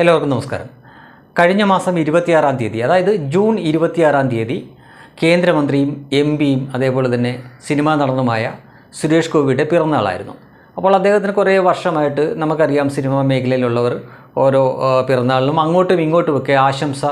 എല്ലാവർക്കും നമസ്കാരം. കഴിഞ്ഞ മാസം ഇരുപത്തിയാറാം തീയതി അതായത് ജൂൺ ഇരുപത്തിയാറാം തീയതി കേന്ദ്രമന്ത്രിയും എം പിയും അതേപോലെ തന്നെ സിനിമാ നടനുമായ സുരേഷ് ഗോപിയുടെ പിറന്നാളായിരുന്നു. അപ്പോൾ അദ്ദേഹത്തിന് കുറേ വർഷമായിട്ട് നമുക്കറിയാം സിനിമാ മേഖലയിലുള്ളവർ ഓരോ പിറന്നാളിലും അങ്ങോട്ടും ഇങ്ങോട്ടുമൊക്കെ ആശംസ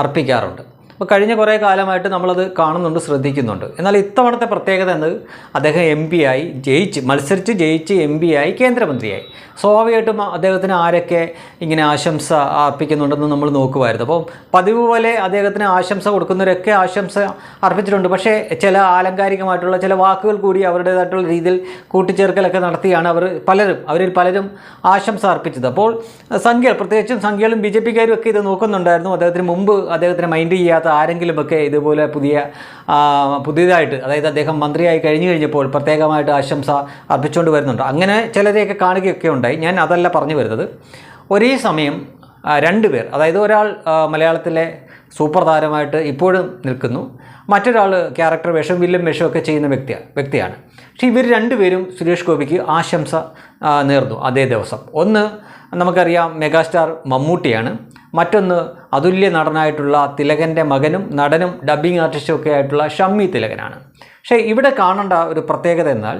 അർപ്പിക്കാറുണ്ട്. അപ്പോൾ കഴിഞ്ഞ കുറേ കാലമായിട്ട് നമ്മളത് കാണുന്നുണ്ട് ശ്രദ്ധിക്കുന്നുണ്ട്. എന്നാൽ ഇത്തവണത്തെ പ്രത്യേകത എന്നത് അദ്ദേഹം എം പി ആയി ജയിച്ച് മത്സരിച്ച് ജയിച്ച് എം പി ആയി കേന്ദ്രമന്ത്രിയായി. സ്വാഭാവികമായിട്ടും അദ്ദേഹത്തിന് ആരൊക്കെ ഇങ്ങനെ ആശംസ അർപ്പിക്കുന്നുണ്ടെന്ന് നമ്മൾ നോക്കുമായിരുന്നു. അപ്പോൾ പതിവ് പോലെ അദ്ദേഹത്തിന് ആശംസ കൊടുക്കുന്നവരൊക്കെ ആശംസ അർപ്പിച്ചിട്ടുണ്ട്. പക്ഷേ ചില ആലങ്കാരികമായിട്ടുള്ള ചില വാക്കുകൾ കൂടി അവരുടേതായിട്ടുള്ള രീതിയിൽ കൂട്ടിച്ചേർക്കലൊക്കെ നടത്തിയാണ് അവർ പലരും അവരിൽ പലരും ആശംസ അർപ്പിച്ചത്. അപ്പോൾ സംഖ്യകൾ പ്രത്യേകിച്ചും സംഖ്യകളും ബി ജെ പിക്കാരും ഒക്കെ ഇത് നോക്കുന്നുണ്ടായിരുന്നു. അദ്ദേഹത്തിന് മുമ്പ് അദ്ദേഹത്തിന് മൈൻഡ് ചെയ്യാത്ത ആരെങ്കിലുമൊക്കെ ഇതുപോലെ പുതിയ പുതിയതായിട്ട് അതായത് അദ്ദേഹം മന്ത്രിയായി കഴിഞ്ഞു കഴിഞ്ഞപ്പോൾ പ്രത്യേകമായിട്ട് ആശംസ അർപ്പിച്ചുകൊണ്ട് വരുന്നുണ്ട്. അങ്ങനെ ചിലരെയൊക്കെ കാണുകയൊക്കെ ഉണ്ടായി. ഞാൻ അതല്ല പറഞ്ഞു വരുന്നത്. ഒരേ സമയം രണ്ട് പേർ. അതായത് ഒരാൾ മലയാളത്തിലെ സൂപ്പർ താരമായിട്ട് ഇപ്പോഴും നിൽക്കുന്നു. മറ്റൊരാൾ ക്യാരക്ടർ വേഷം വില്ലൻ വേഷമൊക്കെ ചെയ്യുന്ന വ്യക്തിയാണ് വ്യക്തിയാണ്. പക്ഷേ ഇവർ രണ്ടുപേരും സുരേഷ് ഗോപിക്ക് ആശംസ നേർന്നു അതേ ദിവസം. ഒന്ന് നമുക്കറിയാം മെഗാസ്റ്റാർ മമ്മൂട്ടിയാണ്. മറ്റൊന്ന് അതുല്യ നടനായിട്ടുള്ള തിലകന്റെ മകനും നടനും ഡബ്ബിംഗ് ആർട്ടിസ്റ്റും ഒക്കെ ആയിട്ടുള്ള ഷമ്മി തിലകനാണ്. പക്ഷേ ഇവിടെ കാണേണ്ട ഒരു പ്രത്യേകത എന്നാൽ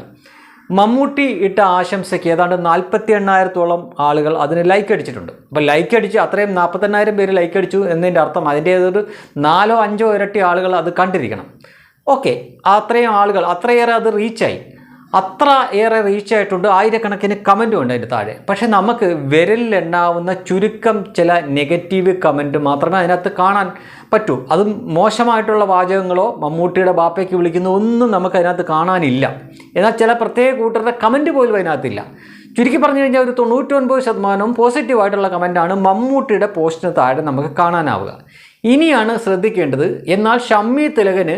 മമ്മൂട്ടി ഇട്ട ആശംസയ്ക്ക് ഏതാണ്ട് നാൽപ്പത്തി എണ്ണായിരത്തോളം ആളുകൾ അതിന് ലൈക്ക് അടിച്ചിട്ടുണ്ട്. അപ്പോൾ ലൈക്ക് അടിച്ച് അത്രയും നാൽപ്പത്തെണ്ണായിരം പേര് ലൈക്ക് അടിച്ചു എന്നതിന്റെ അർത്ഥം അതിന്റെ നാലോ അഞ്ചോ ഇരട്ടി ആളുകൾ അത് കണ്ടിരിക്കണം. ഓക്കെ അത്രയും ആളുകൾ അത്രയേറെ അത് റീച്ചായി അത്ര ഏറെ റീച്ച് ആയിട്ടുണ്ട്. ആയിരക്കണക്കിന് കമന്റും ഉണ്ട് അതിന്റെ താഴെ. പക്ഷേ നമുക്ക് വിരലിലെണ്ണാവുന്ന ചുരുക്കം ചില നെഗറ്റീവ് കമന്റ് മാത്രമേ അതിനകത്ത് കാണാൻ പറ്റൂ. അതും മോശമായിട്ടുള്ള വാചകങ്ങളോ മമ്മൂട്ടിയുടെ ബാപ്പയ്ക്ക് വിളിക്കുന്ന ഒന്നും നമുക്ക് അതിനകത്ത് കാണാനില്ല. എന്നാൽ ചില പ്രത്യേക കൂട്ടരുടെ കമന്റ് പോലും അതിനകത്തില്ല. ചുരുക്കി പറഞ്ഞു കഴിഞ്ഞാൽ ഒരു തൊണ്ണൂറ്റൊൻപത് ശതമാനവും പോസിറ്റീവായിട്ടുള്ള കമന്റാണ് മമ്മൂട്ടിയുടെ പോസ്റ്റിന് താഴെ നമുക്ക് കാണാനാവുക. ഇനിയാണ് ശ്രദ്ധിക്കേണ്ടത് എന്നാൽ ഷമ്മി തിലകന്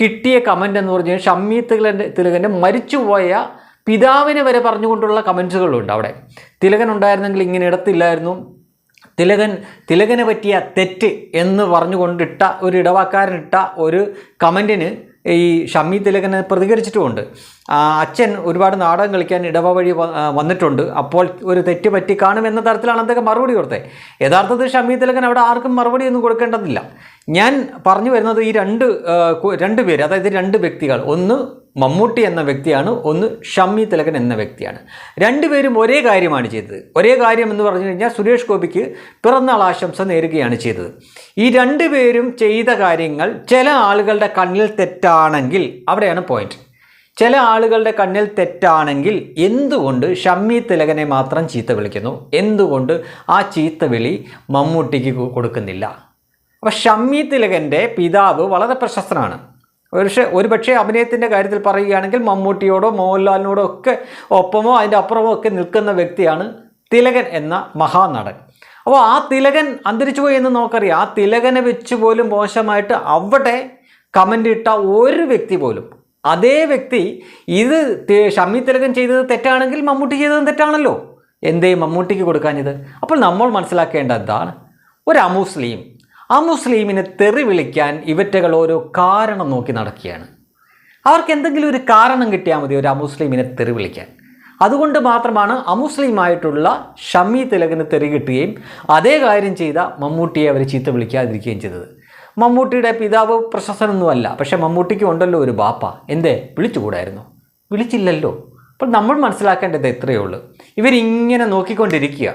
കിട്ടിയ കമന്റ് എന്ന് പറഞ്ഞാൽ ഷമ്മി തിലകന്റെ തിലകന്റെ മരിച്ചുപോയ പിതാവിനെ വരെ പറഞ്ഞുകൊണ്ടുള്ള കമൻസുകളുണ്ട് അവിടെ. തിലകൻ ഉണ്ടായിരുന്നെങ്കിൽ ഇങ്ങനെ ഇടത്തില്ലായിരുന്നു. തിലകൻ തിലകനെ പറ്റിയ തെറ്റ് എന്ന് പറഞ്ഞുകൊണ്ടിട്ട ഒരു ഇടവാക്കാരനിട്ട ഒരു കമന്റിന് ഈ ഷമ്മി തിലകനെ പ്രതികരിച്ചിട്ടുമുണ്ട്. അച്ഛൻ ഒരുപാട് നാടകം കളിക്കാൻ ഇടവ വഴി വന്നിട്ടുണ്ട്. അപ്പോൾ ഒരു തെറ്റ് പറ്റി കാണും എന്ന തരത്തിലാണ് അദ്ദേഹം മറുപടി കൊടുത്തത്. യഥാർത്ഥത്തിൽ ഷമീ തിലകൻ അവിടെ ആർക്കും മറുപടി ഒന്നും കൊടുക്കേണ്ടതില്ല. ഞാൻ പറഞ്ഞു വരുന്നത് ഈ രണ്ട് രണ്ട് പേര് അതായത് രണ്ട് വ്യക്തികൾ. ഒന്ന് മമ്മൂട്ടി എന്ന വ്യക്തിയാണ് ഒന്ന് ഷമ്മി തിലകൻ എന്ന വ്യക്തിയാണ്. രണ്ടുപേരും ഒരേ കാര്യമാണ് ചെയ്തത്. ഒരേ കാര്യം എന്ന് പറഞ്ഞു കഴിഞ്ഞാൽ സുരേഷ് ഗോപിക്ക് പിറന്നാൾ ആശംസ നേരുകയാണ് ചെയ്തത്. ഈ രണ്ടുപേരും ചെയ്ത കാര്യങ്ങൾ ചില ആളുകളുടെ കണ്ണിൽ തെറ്റാണെങ്കിൽ അവിടെയാണ് പോയിന്റ് ചില ആളുകളുടെ കണ്ണിൽ തെറ്റാണെങ്കിൽ എന്തുകൊണ്ട് ഷമ്മി തിലകനെ മാത്രം ചീത്ത വിളിക്കുന്നു? എന്തുകൊണ്ട് ആ ചീത്ത വിളി മമ്മൂട്ടിക്ക് കൊടുക്കുന്നില്ല? അപ്പോൾ ഷമ്മി തിലകന്റെ പിതാവ് വളരെ പ്രശസ്തനാണ്. ഒരുപക്ഷെ ഒരുപക്ഷെ അഭിനയത്തിന്റെ കാര്യത്തിൽ പറയുകയാണെങ്കിൽ മമ്മൂട്ടിയോടോ മോഹൻലാലിനോടോ ഒക്കെ ഒപ്പമോ അതിന്റെ അപ്പുറമോ ഒക്കെ നിൽക്കുന്ന വ്യക്തിയാണ് തിലകൻ എന്ന മഹാനടൻ. അപ്പോൾ ആ തിലകൻ അന്തരിച്ചു പോയി എന്ന് നമുക്കറിയാം. ആ തിലകനെ വെച്ച് പോലും മോശമായിട്ട് അവിടെ കമന്റ് ഇട്ട ഒരു വ്യക്തി പോലും അതേ വ്യക്തി ഇത് ഷമ്മി തിലകൻ ചെയ്തത് തെറ്റാണെങ്കിൽ മമ്മൂട്ടി ചെയ്തതും തെറ്റാണല്ലോ. എന്തേ മമ്മൂട്ടിക്ക് കൊടുക്കാഞ്ഞത്? അപ്പോൾ നമ്മൾ മനസ്സിലാക്കേണ്ട എന്താണ്? ഒരു അമുസ്ലിം ആ മുസ്ലിമിനെ തെറി വിളിക്കാൻ ഇവറ്റകൾ ഓരോ കാരണം നോക്കി നടക്കുകയാണ്. അവർക്ക് എന്തെങ്കിലും ഒരു കാരണം കിട്ടിയാൽ മതി ഒരു അമുസ്ലിമിനെ തെറി വിളിക്കാൻ. അതുകൊണ്ട് മാത്രമാണ് അമുസ്ലിമായിട്ടുള്ള ഷമ്മി തിലകന് തെറി കിട്ടുകയും അതേ കാര്യം ചെയ്ത മമ്മൂട്ടിയെ അവർ ചീത്ത വിളിക്കാതിരിക്കുകയും ചെയ്തത്. മമ്മൂട്ടിയുടെ പിതാവ് പ്രശസ്തനൊന്നുമല്ല. പക്ഷേ മമ്മൂട്ടിക്ക് ഉണ്ടല്ലോ ഒരു ബാപ്പ. എന്തേ? വിളിച്ചുകൂടായിരുന്നു. വിളിച്ചില്ലല്ലോ. അപ്പോൾ നമ്മൾ മനസ്സിലാക്കേണ്ടത് എത്രയേ ഉള്ളൂ. ഇവരിങ്ങനെ നോക്കിക്കൊണ്ടിരിക്കുക.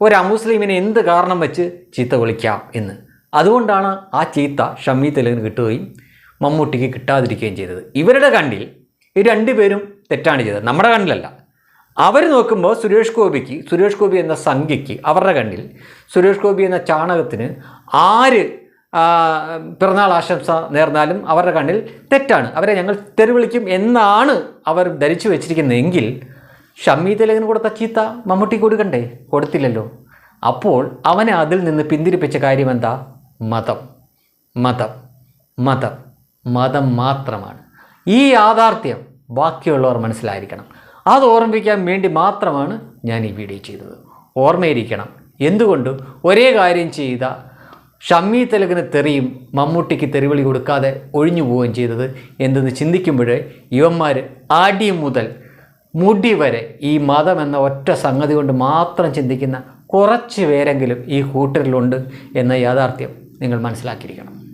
ഒരു അമുസ്ലിമിനെ എന്ത് കാരണം വെച്ച് ചീത്ത വിളിക്കാം എന്ന്. അതുകൊണ്ടാണ് ആ ചീത്ത ഷമ്മി തെലുങ്കിന് കിട്ടുകയും മമ്മൂട്ടിക്ക് കിട്ടാതിരിക്കുകയും ചെയ്തത്. ഇവരുടെ കണ്ണിൽ ഈ രണ്ടുപേരും തെറ്റാണ് ചെയ്തത്. നമ്മുടെ കണ്ണിലല്ല. അവർ നോക്കുമ്പോൾ സുരേഷ് ഗോപിക്ക് സുരേഷ് ഗോപി എന്ന സംഖ്യയ്ക്ക് അവരുടെ കണ്ണിൽ സുരേഷ് ഗോപി എന്ന ചാണകത്തിന് ആര് പിറന്നാൾ ആശംസ നേർന്നാലും അവരുടെ കണ്ണിൽ തെറ്റാണ്. അവരെ ഞങ്ങൾ തെരുവിളിക്കും എന്നാണ് അവർ ധരിച്ചു വെച്ചിരിക്കുന്നതെങ്കിൽ ഷമ്മി തിലകന് കൊടുത്ത ചീത്ത മമ്മൂട്ടി കൊടുക്കണ്ടേ? കൊടുത്തില്ലല്ലോ. അപ്പോൾ അവനെ അതിൽ നിന്ന് പിന്തിരിപ്പിച്ച കാര്യം എന്താ? മതം. മതം. മതം. മതം മാത്രമാണ്. ഈ യാഥാർത്ഥ്യം ബാക്കിയുള്ളവർ മനസ്സിലായിരിക്കണം. അത് ഓർമ്മിക്കാൻ വേണ്ടി മാത്രമാണ് ഞാൻ ഈ വീഡിയോ ചെയ്തത്. ഓർമ്മയിരിക്കണം. എന്തുകൊണ്ട്? ഒരേ കാര്യം ചെയ്ത ഷമ്മി തെലുങ്കിന് തെറിയും മമ്മൂട്ടിക്ക് തെറിവിളി കൊടുക്കാതെ ഒഴിഞ്ഞു പോവുകയും ചെയ്തത് എന്തെന്ന് ചിന്തിക്കുമ്പോഴേ ഇവന്മാർ ആദ്യം മുതൽ മുടി വരെ ഈ മതം എന്ന ഒറ്റ സംഗതി കൊണ്ട് മാത്രം ചിന്തിക്കുന്ന കുറച്ച് പേരെങ്കിലും ഈ കൂട്ടരിലുണ്ട് എന്ന യാഥാർത്ഥ്യം നിങ്ങൾ മനസ്സിലാക്കിയിരിക്കണം.